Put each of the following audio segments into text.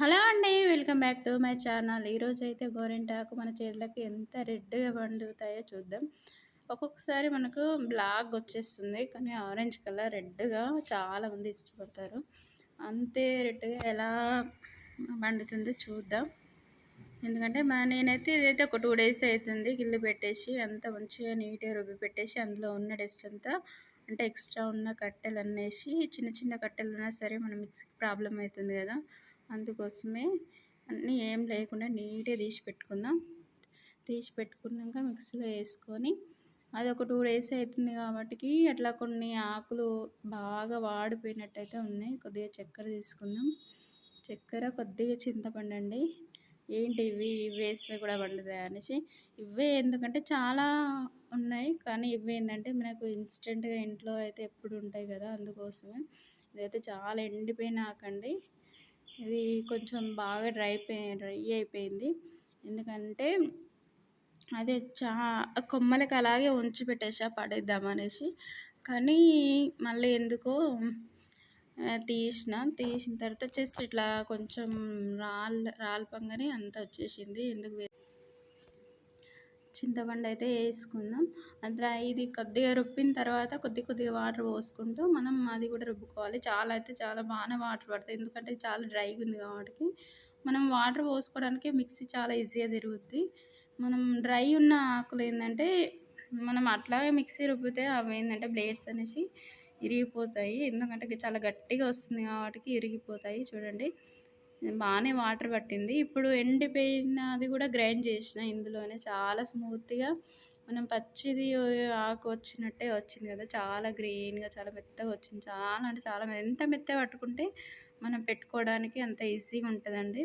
Hello అండి welcome back to my channel. ఈరోజు అయితే గోరింటాకు మన చేతులకి ఎంత రెడ్గా పండుతాయో చూద్దాం. ఒక్కొక్కసారి మనకు బ్లాక్ వచ్చేస్తుంది కానీ ఆరెంజ్ కలర్ రెడ్గా చాలామంది ఇష్టపడతారు. అంతే రెడ్గా ఎలా పండుతుందో చూద్దాం. ఎందుకంటే మా నేనైతే ఇదైతే ఒక టూ డేస్ అవుతుంది గిల్లు పెట్టేసి అంత మంచిగా నీట్గా రుబ్బి పెట్టేసి అందులో ఉన్న డస్ట్ అంతా అంటే ఎక్స్ట్రా ఉన్న కట్టెలు అన్నేసి చిన్న చిన్న కట్టెలు ఉన్నా సరే మన మిక్సీకి ప్రాబ్లం అవుతుంది కదా. అందుకోసమే అన్నీ ఏం లేకుండా నీట్గా తీసి పెట్టుకుందాం. తీసి పెట్టుకున్నాక మిక్సీలో వేసుకొని అది ఒక టూ డేస్ అవుతుంది కాబట్టి అట్లా కొన్ని ఆకులు బాగా వాడిపోయినట్టయితే ఉన్నాయి. కొద్దిగా చక్కెర తీసుకుందాం. చక్కెర కొద్దిగా చింతపండు అండి. ఏంటి ఇవి? ఇవి వేస్తే కూడా పండుతాయి అనేసి. ఇవే ఎందుకంటే చాలా ఉన్నాయి. కానీ ఇవి ఏంటంటే మనకు ఇన్స్టెంట్గా ఇంట్లో అయితే ఎప్పుడు ఉంటాయి కదా అందుకోసమే. ఇదైతే చాలా ఎండిపోయినాకండి ఇది కొంచెం బాగా డ్రై డ్రై అయిపోయింది. ఎందుకంటే అది చా కొమ్మలకి అలాగే ఉంచి పెట్టేసా పడేద్దామనేసి కానీ మళ్ళీ ఎందుకో తీసిన తీసిన తర్వాత జస్ట్ ఇట్లా కొంచెం రాళ్ళ పంగని అంత వచ్చేసింది. ఎందుకు చింతపండు అయితే వేసుకుందాం. అట్లా ఇది కొద్దిగా రుబ్బిన తర్వాత కొద్ది కొద్దిగా వాటర్ పోసుకుంటూ మనం అది కూడా రుబ్బుకోవాలి. చాలా అయితే చాలా బాగానే వాటర్ పడతాయి. ఎందుకంటే చాలా డ్రైగా ఉంది కాబట్టి మనం వాటర్ పోసుకోవడానికి మిక్సీ చాలా ఈజీగా తిరుగుద్ది. మనం డ్రై ఉన్న ఆకులు ఏంటంటే మనం అట్లాగే మిక్సీ రుబ్బితే అవి ఏంటంటే బ్లేడ్స్ అనేసి ఇరిగిపోతాయి. ఎందుకంటే చాలా గట్టిగా వస్తుంది కాబట్టి ఇరిగిపోతాయి. చూడండి. బాగానే వాటర్ పట్టింది. ఇప్పుడు ఎండిపోయిన అది కూడా గ్రైండ్ చేసిన ఇందులోనే చాలా స్మూత్గా మనం పచ్చిది ఆకు వచ్చినట్టే వచ్చింది కదా. చాలా గ్రీన్గా చాలా మెత్తగా వచ్చింది. చాలా అంటే చాలా ఎంత మెత్తగా పట్టుకుంటే మనం పెట్టుకోవడానికి అంత ఈజీగా ఉంటుందండి.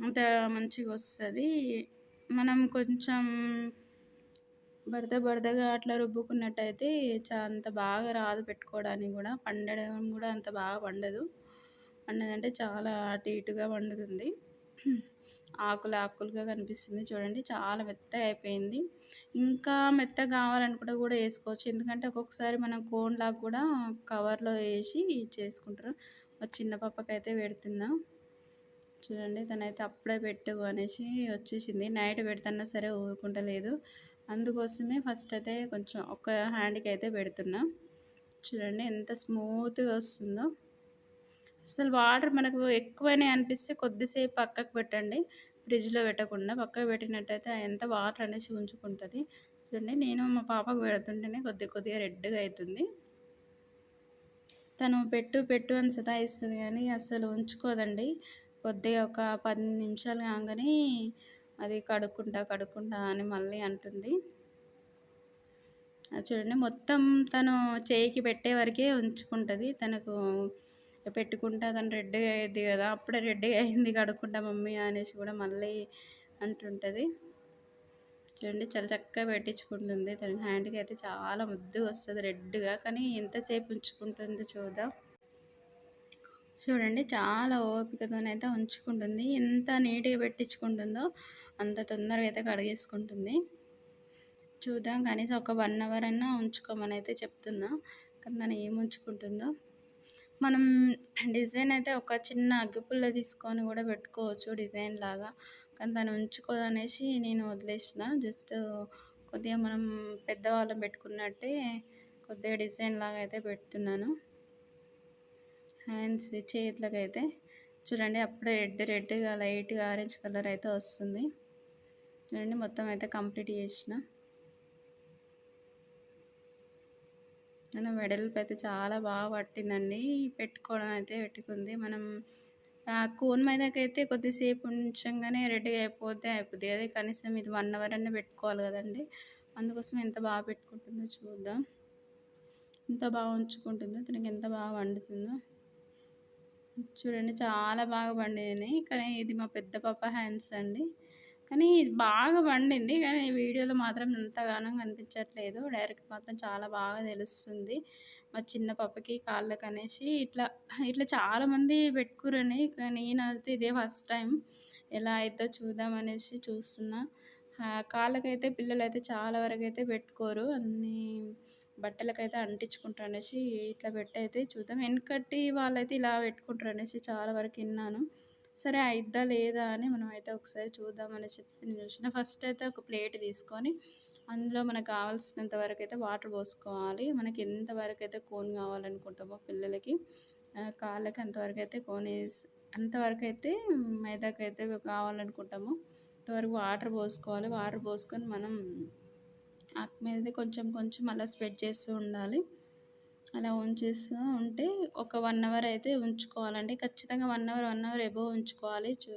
అంత మంచిగా వస్తుంది. మనం కొంచెం బడద బడదగా అట్లా రుబ్బుకున్నట్టయితే అంత బాగా రాదు పెట్టుకోవడానికి కూడా. పండడం కూడా అంత బాగా పండదు. పండదంటే చాలా అటు ఇటుగా వండుతుంది ఆకులు ఆకులుగా కనిపిస్తుంది చూడండి. చాలా మెత్తగా అయిపోయింది. ఇంకా మెత్తగా కావాలనుకుంటే కూడా వేసుకోవచ్చు. ఎందుకంటే ఒక్కొక్కసారి మనం కోన్లాగా కూడా కవర్లో వేసి చేసుకుంటారు. మా చిన్న పాపకైతే పెడుతున్నా. చూడండి తనైతే అప్పుడే పెట్టు అనేసి వచ్చేసింది. నైట్ పెడుతున్నా సరే ఊరుకుంటలేదు. అందుకోసమే ఫస్ట్ అయితే కొంచెం ఒక హ్యాండ్కి అయితే పెడుతున్నా. చూడండి ఎంత స్మూత్గా వస్తుందో. అసలు వాటర్ మనకు ఎక్కువనే అనిపిస్తే కొద్దిసేపు పక్కకు పెట్టండి. ఫ్రిడ్జ్లో పెట్టకుండా పక్కకు పెట్టినట్టయితే ఎంత వాటర్ అనేసి ఉంచుకుంటుంది. చూడండి నేను మా పాపకు పెడుతుంటేనే కొద్ది కొద్దిగా రెడ్గా అవుతుంది తను పెట్టు పెట్టు అని సతాయిస్తుంది కానీ అసలు ఉంచుకోదండి. కొద్దిగా ఒక పది నిమిషాలు కాగానే అది కడుక్కుంటా కడుక్కుంటా అని మళ్ళీ అంటుంది. చూడండి మొత్తం తను చేయికి పెట్టే వరకే ఉంచుకుంటుంది. తనకు పెట్టుకుంటా అతను రెడ్గా అయ్యింది కదా అప్పుడే రెడ్గా అయింది కడుక్కుంటా మమ్మీ అనేసి కూడా మళ్ళీ అంటుంటుంది. చూడండి చాలా చక్కగా పెట్టించుకుంటుంది. తన హ్యాండ్కి అయితే చాలా ముద్దుగా వస్తుంది రెడ్గా. కానీ ఎంతసేపు ఉంచుకుంటుందో చూద్దాం. చూడండి చాలా ఓపికతోనైతే ఉంచుకుంటుంది. ఎంత నీట్గా పెట్టించుకుంటుందో అంత తొందరగా అయితే కడిగేసుకుంటుంది. చూద్దాం కనీసం ఒక వన్ అవర్ అన్నా ఉంచుకోమని అయితే చెప్తున్నా. కానీ తను ఏమి ఉంచుకుంటుందో. మనం డిజైన్ అయితే ఒక చిన్న అగ్గిపుల్ల తీసుకొని కూడా పెట్టుకోవచ్చు డిజైన్ లాగా. కానీ దాన్ని ఉంచుకోదనేసి నేను వదిలేసిన. జస్ట్ కొద్దిగా మనం పెద్దవాళ్ళం పెట్టుకున్నట్టే కొద్దిగా డిజైన్ లాగా అయితే పెడుతున్నాను. హ్యాండ్స్ చేతులకు అయితే చూడండి అప్పుడే రెడ్ రెడ్గా లైట్గా ఆరెంజ్ కలర్ అయితే వస్తుంది. చూడండి మొత్తం అయితే కంప్లీట్ చేసిన. మన వెడల్పు అయితే చాలా బాగా పట్టిందండి. పెట్టుకోవడం అయితే పెట్టుకుంది. మనం కోన్ మీదకైతే అయితే కొద్దిసేపు ఉంచంగానే రెడీ అయిపోతే అయిపోద్ది అదే కనీసం ఇది వన్ అవర్ అన్నీ పెట్టుకోవాలి కదండి. అందుకోసం ఎంత బాగా పెట్టుకుంటుందో చూద్దాం. ఎంత బాగా ఉంచుకుంటుందో తనకి ఎంత బాగా వండుతుందో. చూడండి చాలా బాగా పండినాయి కానీ ఇది మా పెద్ద పాప హ్యాండ్స్ అండి. కానీ బాగా పండింది. కానీ వీడియోలో మాత్రం ఎంతగానో కనిపించట్లేదు. డైరెక్ట్ మాత్రం చాలా బాగా తెలుస్తుంది. మా చిన్న పాపకి కాళ్ళకు అనేసి ఇట్లా ఇట్లా చాలామంది పెట్టుకురని నేనైతే ఇదే ఫస్ట్ టైం ఎలా అయితే చూద్దామనేసి చూస్తున్నా. కాళ్ళకైతే పిల్లలైతే చాలా వరకు అయితే పెట్టుకోరు. అన్ని బట్టలకైతే అంటించుకుంటారు అనేసి ఇట్లా పెట్టయితే చూద్దాం. వెనకటి వాళ్ళైతే ఇలా పెట్టుకుంటారు అనేసి చాలా వరకు విన్నాను. సరే అయిద్దా లేదా అని మనం అయితే ఒకసారి చూద్దామని చెప్పి నేను చూసిన ఫస్ట్ అయితే ఒక ప్లేట్ తీసుకొని అందులో మనకు కావాల్సినంత వరకు అయితే వాటర్ పోసుకోవాలి. మనకి ఎంత వరకు అయితే కోన్ కావాలనుకుంటామో పిల్లలకి కాళ్ళకి అంతవరకు అయితే కోన్ వేసి అంతవరకు అయితే మైదాకి అయితే కావాలనుకుంటామో. అంతవరకు వాటర్ పోసుకోవాలి. వాటర్ పోసుకొని మనం ఆకు మీద కొంచెం కొంచెం అలా స్ప్రెడ్ చేస్తూ ఉండాలి. అలా ఉంచేస్తూ ఉంటే ఒక వన్ అవర్ అయితే ఉంచుకోవాలండి. ఖచ్చితంగా one hour one hour above ఉంచుకోవాలి. చూ